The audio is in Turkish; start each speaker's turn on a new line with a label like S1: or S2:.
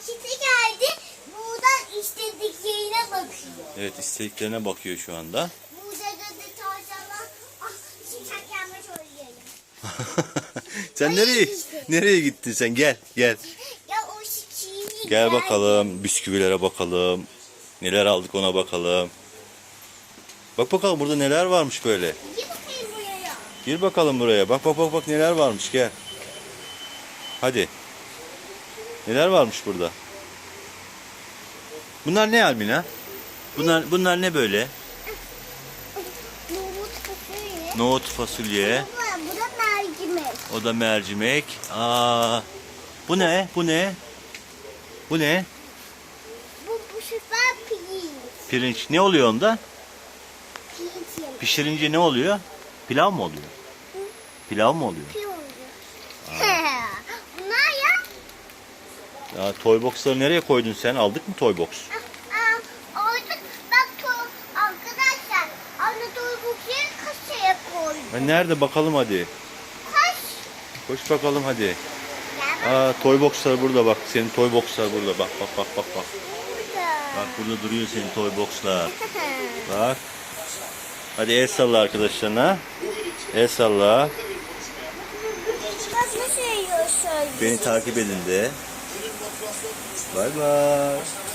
S1: markete geldi. Buradan istediklerine bakıyor.
S2: Evet istediklerine bakıyor şu anda.
S1: Burada da tavşanlar. Ah şimşek gelmiş oynayalım.
S2: sen nereye nereye gittin sen? Gel gel.
S1: Ya o şikiyi
S2: Gel bakalım bisküvilere bakalım. Neler aldık ona bakalım. Bak bakalım burada neler varmış böyle.
S1: Gel bakayım buraya.
S2: Gir bakalım buraya. Bak bak bak bak neler varmış gel. Hadi. Neler varmış burada? Bunlar ne Almina? Bunlar bunlar ne böyle?
S1: Nohut fasulye.
S2: Nohut, fasulye,
S1: bu da mercimek.
S2: o da mercimek. Aa. Bu ne? Bu ne? Bu ne?
S1: Bu bu sefer pirinç.
S2: Pirinç. Ne oluyor onda?
S1: Pirinç.
S2: Pişirince ne oluyor? Pilav mı oluyor? Pilav mı oluyor?
S1: Pirinç. Bunlar ya.
S2: Ya toy box'ları nereye koydun sen? Aldık mı toy box?
S1: Aa, Orada bak to arkadaşlar. Anne toybukları kasaya koydu.
S2: Ha, nerede bakalım hadi.
S1: Kaç.
S2: Koş bakalım hadi. Aa toy box'lar burada bak. Senin toy box'lar burada. Bak bak bak bak bak.
S1: burada.
S2: Bak burada duruyor senin toy box'lar. Bak. Hadi el salla arkadaşlarına. El salla. Beni takip edin de. Bye-bye.